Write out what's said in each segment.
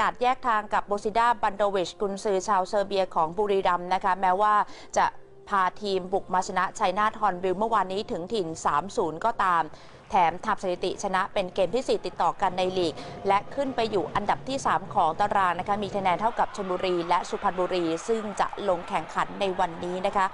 กาศแยกทางกับโบซิดาบันโดวิชกุนซือชาวเซอร์เบียของบุรีรัมย์นะคะ แม้ว่าจะพาทีมบุกมาชนะชัยนาทฮอนบิลเมื่อวานนี้ถึงถิ่น 3-0 ก็ตาม แถมทำสถิติชนะเป็นเกมที่ 4 ติดต่อกันในลีก และขึ้นไปอยู่อันดับที่ 3 ของตารางนะคะ มีคะแนนเท่ากับชลบุรีและสุพรรณบุรี ซึ่งจะลงแข่งขันในวันนี้นะคะ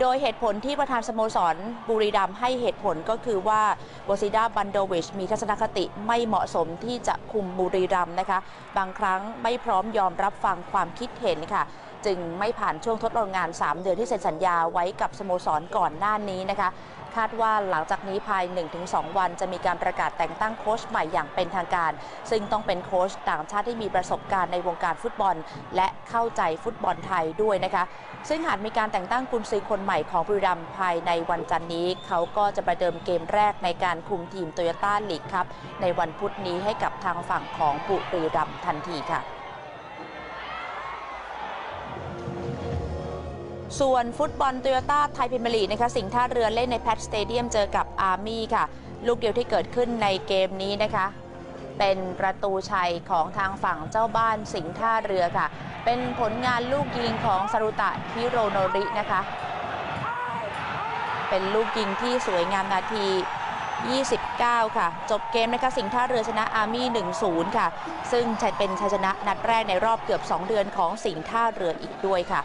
โดยเหตุผลที่ประธานสโมสรบุรีรัมย์ให้เหตุผลก็คือว่าโบซิดาบันโดวิชมีทัศนคติไม่เหมาะสมที่จะคุมบุรีรัมย์นะคะ บางครั้งไม่พร้อมยอมรับฟังความคิดเห็นค่ะ จึงไม่ผ่านช่วงทดลองงาน 3 เดือนที่เซ็นสัญญาไว้กับสโมสรก่อนหน้านี้นะคะ คาดว่าหลังจากนี้ภาย 1-2 วันจะมีการประกาศแต่งตั้งโค้ชใหม่อย่างเป็นทางการ ซึ่งต้องเป็นโค้ชต่างชาติที่มีประสบการณ์ในวงการฟุตบอล และเข้าใจฟุตบอลไทยด้วยนะคะ ซึ่งหากมีการแต่งตั้งกุนซือคนใหม่ของบุรีรัมย์ภายในวันจันทร์นี้ เขาก็จะประเดิมเกมแรกในการคุมทีมโตโยต้าลีกครับในวันพุธนี้ให้กับทางฝั่งของบุรีรัมย์ทันทีค่ะ ส่วนฟุตบอลโตโยต้าไทยพิมลีนะคะสิงห์ท่าเรือเล่นในแพทสเตเดียมเจอกับอาร์มี่ค่ะ ลูกเดียวที่เกิดขึ้นในเกมนี้นะคะ เป็นประตูชัยของทางฝั่งเจ้าบ้านสิงห์ท่าเรือค่ะ เป็นผลงานลูกยิงของสรุตะฮิโรโนรินะคะ เป็นลูกยิงที่สวยงามนาที 29 ค่ะ จบเกมนะคะสิงห์ท่าเรือชนะอาร์มี่1-0 ค่ะ ซึ่งเป็นชัยชนะนัดแรกในรอบเกือบ 2 เดือนของสิงห์ท่าเรืออีกด้วยค่ะ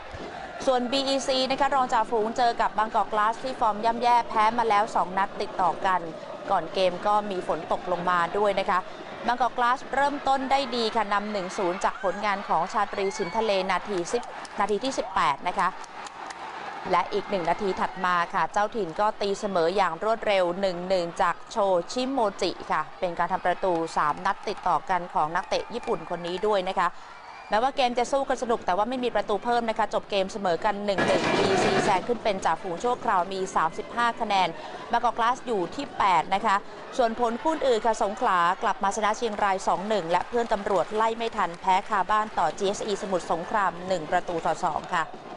ส่วน BEC นะคะรองจ่าฝูงเจอกับบางกอกกลาสที่ฟอร์มย่ำแย่แพ้มาแล้ว 2 นัดติดต่อกัน ก่อนเกมก็มีฝนตกลงมาด้วยนะคะบางกอกกลาสเริ่มต้นได้ดีค่ะนำ1-0 จากผลงานของชาตรีสินทะเลนาที10นาทีที่ 18 นะคะ และอีกหนึ่งนาทีถัดมาค่ะ เจ้าถิ่นก็ตีเสมออย่างรวดเร็ว 1-1 จากโชชิโมจิค่ะ เป็นการทำประตู 3 นัดติดต่อกันของนักเตะญี่ปุ่นคนนี้ด้วยนะคะ แม้ว่าเกมจะสู้กันสนุกแต่ว่าไม่มีประตูเพิ่มนะคะ จบเกมเสมอกัน1-1 BC แซงขึ้นเป็นจ่าฝูงชั่วคราวมี 35 คะแนนบางกอกกลาสอยู่ที่ 8 นะคะ ส่วนผลคู่อื่นค่ะสงขลากลับมาชนะเชียงราย 2-1 และเพื่อนตำรวจไล่ไม่ทันแพ้คาบ้านต่อ GSE สมุทรสงคราม 1 ประตูต่อ 2 ค่ะ